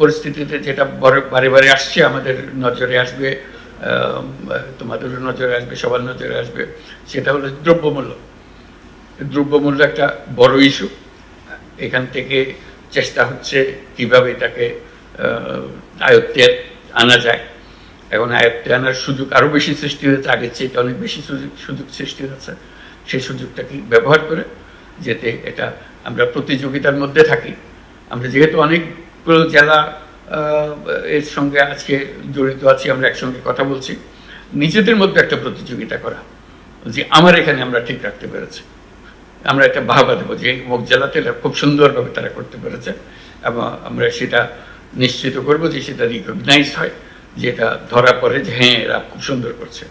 পরিস্থিতিতে যেটা বারে বারে আসছে, আমাদের নজরে আসবে তোমাদেরও নজরে আসবে, সবার নজরে আসবে, সেটা হলো দ্রব্যমূল্য। দ্রব্যমূল্য একটা বড় ইস্যু এখান থেকে চেষ্টা হচ্ছে কীভাবে এটাকে আয়ত্তে আনা যায়। এখন আয়ত্তে আনার সুযোগ আরও বেশি সৃষ্টি হয়েছে, আগের চেয়ে অনেক বেশি সুযোগ সুযোগ সৃষ্টি হয়েছে। সেই সুযোগটাকে ব্যবহার করে? যেতে এটা আমরা প্রতিযোগিতার মধ্যে থাকি। আমরা যেহেতু অনেকগুলো জেলা এর সঙ্গে আজকে জড়িত আছি, আমরা একসঙ্গে কথা বলছি। নিজেদের মধ্যে একটা প্রতিযোগিতা করা, যে আমার এখানে আমরা ঠিক রাখতে পেরেছি। আমরা একটা বাহবা দেবো, যে মুখ জেলাতে খুব সুন্দরভাবে তারা করতে পেরেছে, এবং আমরা সেটা নিশ্চিত করব যে সেটা রিকগনাইজ হয়, যে এটা ধরা পড়ে, যে হ্যাঁ এরা খুব সুন্দর করছে।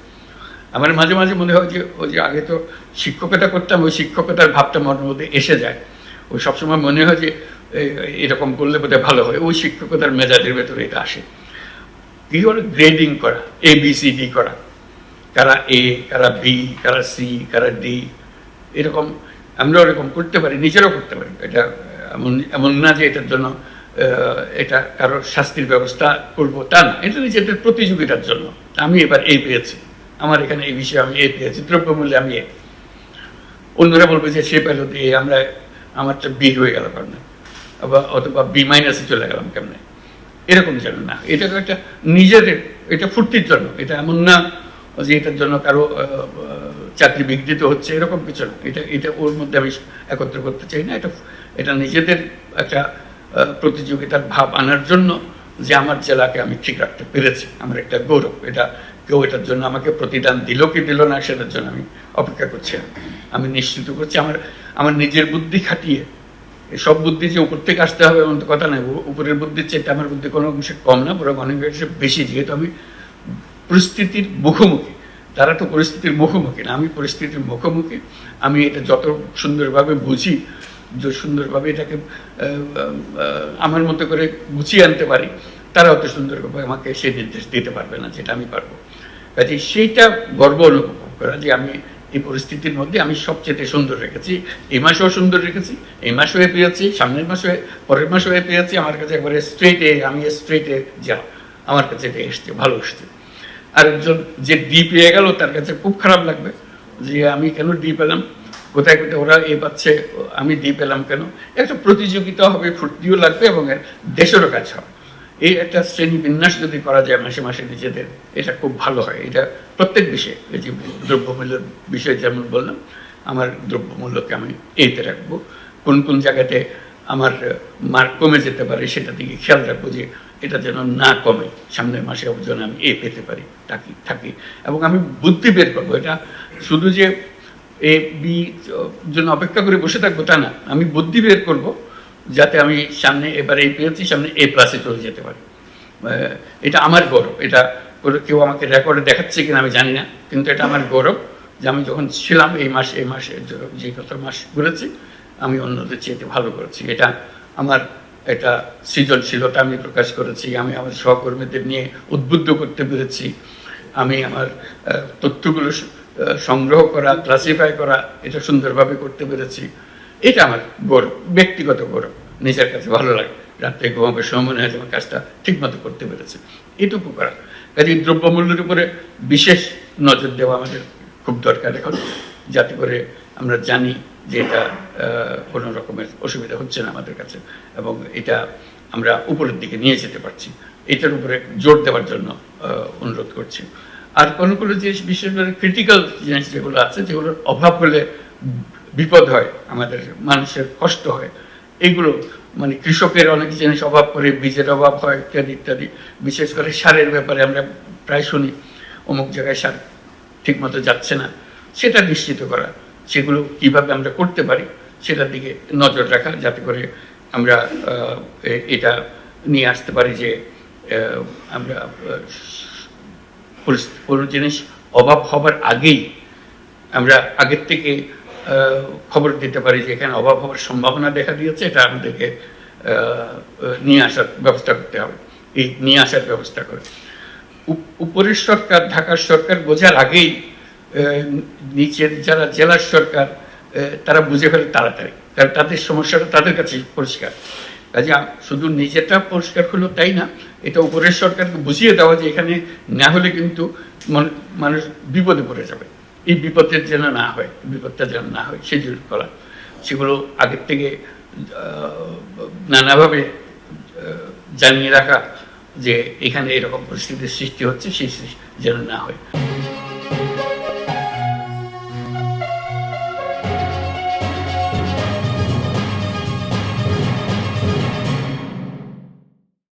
আমার মাঝে মাঝে মনে হয় যে, ওই যে আগে তো শিক্ষকতা করতাম, ওই শিক্ষকতার ভাবটা মনের মধ্যে এসে যায়। ওই সবসময় মনে হয় যে এরকম করলে বোধহয় ভালো হয়। ওই শিক্ষকতার মেজাজের ভেতরে এটা আসে। কি হলো? গ্রেডিং করা এ বি সি ডি করা। কারা এ কারা বি কারা সি কারা ডি এরকম আমরা ওরকম করতে পারি, নিজেরাও করতে পারি। এটা এমন এমন না যে এটার জন্য এটা কারও শাস্তির ব্যবস্থা করব তা না। এটা নিজেদের প্রতিযোগিতার জন্য। আমি এবার এই পেয়েছি। আমার এখানে এই বিষয়ে আমি এ পেয়েছি। দ্রব্যমূল্যে আমি এ অন্যরা বলবে যে সে পেল দিয়ে আমরা, আমারটা বি হয়ে গেল কারণে আবার অথবা বি মাইনাসে চলে গেলাম কেমনে? এরকম যেন না। এটা তো একটা নিজেদের এটা ফুর্তির জন্য। এটা এমন না যে এটার জন্য কারও চাকরি বিঘ্নিত হচ্ছে, এরকম কিছু না। এটা এটা ওর মধ্যে আমি একত্র করতে চাই না। এটা এটা নিজেদের একটা প্রতিযোগিতার ভাব আনার জন্য যে আমার জেলাকে আমি ঠিক রাখতে পেরেছি। আমার একটা গৌরব। এটা কেউ এটার জন্য আমাকে প্রতিদান দিল কি দিল না, সেটার জন্য আমি অপেক্ষা করছি। আমি নিশ্চিত করছি আমার আমার নিজের বুদ্ধি খাটিয়ে সব বুদ্ধি যে উপর থেকে আসতে হবে এমন তো কথা নয়। উপরের বুদ্ধির চেয়ে আমার বুদ্ধি কোনো অংশে কম না, বরং অনেক অংশে বেশি, যেহেতু আমি পরিস্থিতির মুখোমুখি। তারা তো পরিস্থিতির মুখোমুখি না, আমি পরিস্থিতির মুখোমুখি। আমি এটা যত সুন্দরভাবে বুঝি যে সুন্দরভাবে এটাকে আমার মতো করে গুছিয়ে আনতে পারি, তারা অত সুন্দরভাবে আমাকে সে নির্দেশ দিতে পারবে না, যেটা আমি পারব। কাজে সেইটা গর্ব অনুভব করা যে আমি এই পরিস্থিতির মধ্যে আমি সবচেয়ে সুন্দর রেখেছি। এই মাসেও সুন্দর রেখেছি, এই মাসেও এ পেয়েছি সামনের মাসে পরের মাসেও এ পেয়েছি আমার কাছে একবারে স্ট্রেটে আমি স্ট্রেটে যা, আমার কাছে এটা এসছে, ভালো এসছে। আরেকজন যে ডি পেয়ে গেল, তার কাছে খুব খারাপ লাগবে যে আমি কেন ডি পেলাম? কোথায় কোথায়, ওরা এ পাচ্ছে, আমি ডি পেলাম কেন? একটা প্রতিযোগিতা হবে, ফুর্তিও লাগবে এবং দেশেরও কাজ হবে। এই একটা শ্রেণি বিন্যাস যদি করা যায় মাসে মাসে নিজেদের, এটা খুব ভালো হয়। এটা প্রত্যেক বিষয়ে, এই যে দ্রব্যমূল্যের বিষয়ে যেমন বললাম, আমার দ্রব্যমূল্যকে আমি এইতে রাখব। কোন কোন জায়গাতে আমার মার্ক কমে যেতে পারে সেটা দিকে খেয়াল রাখব যে এটা যেন না কমে। সামনের মাসে যেন আমি এ পেতে পারি থাকি থাকি। এবং আমি বুদ্ধি বের করব। এটা শুধু যে এ, বি জন্য অপেক্ষা করে বসে থাকব তা না, আমি বুদ্ধি বের করব যাতে আমি সামনে এবার এই পেয়েছি, সামনে এ প্লাসে চলে যেতে পারি। এটা আমার গৌরব। এটা কেউ আমাকে রেকর্ডে দেখাচ্ছে কিনা আমি জানি না, কিন্তু এটা আমার গৌরব যে আমি যখন ছিলাম এই মাসে এই মাসে যে কত মাস ঘুরেছি, আমি অন্যদের চেয়ে ভালো করেছি। এটা আমার এটা সৃজনশীলতা আমি প্রকাশ করেছি, আমি আমার সহকর্মীদের নিয়ে উদ্বুদ্ধ করতে পেরেছি, আমি আমার তথ্যগুলো সংগ্রহ করা ক্লাসিফাই করা, এটা সুন্দরভাবে করতে পেরেছি। এটা আমার গৌরব, ব্যক্তিগত গৌরব। নিজের কাছে ভালো লাগে। রাত্রে ঘুমাবে, সময় মনে হয় আমার কাজটা ঠিকমতো করতে পেরেছে। এটুকু করা কাজে দ্রব্যমূল্যের উপরে বিশেষ নজর দেওয়া আমাদের খুব দরকার এখন। যাতে করে আমরা জানি যে এটা কোনো রকমের অসুবিধা হচ্ছে না আমাদের কাছে এবং এটা আমরা উপরের দিকে নিয়ে যেতে পারছি। এটার উপরে জোর দেওয়ার জন্য অনুরোধ করছি। আর কোনো কোনো জিনিস বিশেষ করে ক্রিটিক্যাল জিনিস যেগুলো আছে, যেগুলোর অভাব হলে বিপদ হয়, আমাদের মানুষের কষ্ট হয়। এগুলো মানে কৃষকের অনেক জিনিস অভাব করে বীজের অভাব হয়, ইত্যাদি ইত্যাদি। বিশেষ করে সারের ব্যাপারে আমরা প্রায় শুনি, অমুক জায়গায় সার ঠিকমতো যাচ্ছে না। সেটা নিশ্চিত করা, সেগুলো কীভাবে আমরা করতে পারি, সেটার দিকে নজর রাখা, যাতে করে আমরা এটা নিয়ে আসতে পারি যে আমরা কোনো জিনিস অভাব হবার আগেই আমরা আগের থেকে খবর দিতে পারি যে এখানে অভাব হওয়ার সম্ভাবনা দেখা দিয়েছে, এটা আমাদেরকে নিয়ে আসার ব্যবস্থা করতে হবে। এই নিয়ে আসার ব্যবস্থা করে। উপরের সরকার, ঢাকার সরকার বোঝার আগেই নিচের যারা জেলার সরকার তারা বুঝে ফেলে তাড়াতাড়ি। কারণ তাদের সমস্যাটা তাদের কাছে পরিষ্কার। কাজে শুধু নিজেরটা পরিষ্কার হলো তাই না, এটা উপরের সরকারকে বুঝিয়ে দেওয়া যে এখানে না হলে কিন্তু মানুষ বিপদে পড়ে যাবে। এই বিপদের যেন না হয় বিপদটা যেন না হয় সেগুলো করা। সেগুলো আগের থেকে নানাভাবে জানিয়ে রাখা যে এখানে এরকম পরিস্থিতির সৃষ্টি হচ্ছে, সেই যেন না হয়।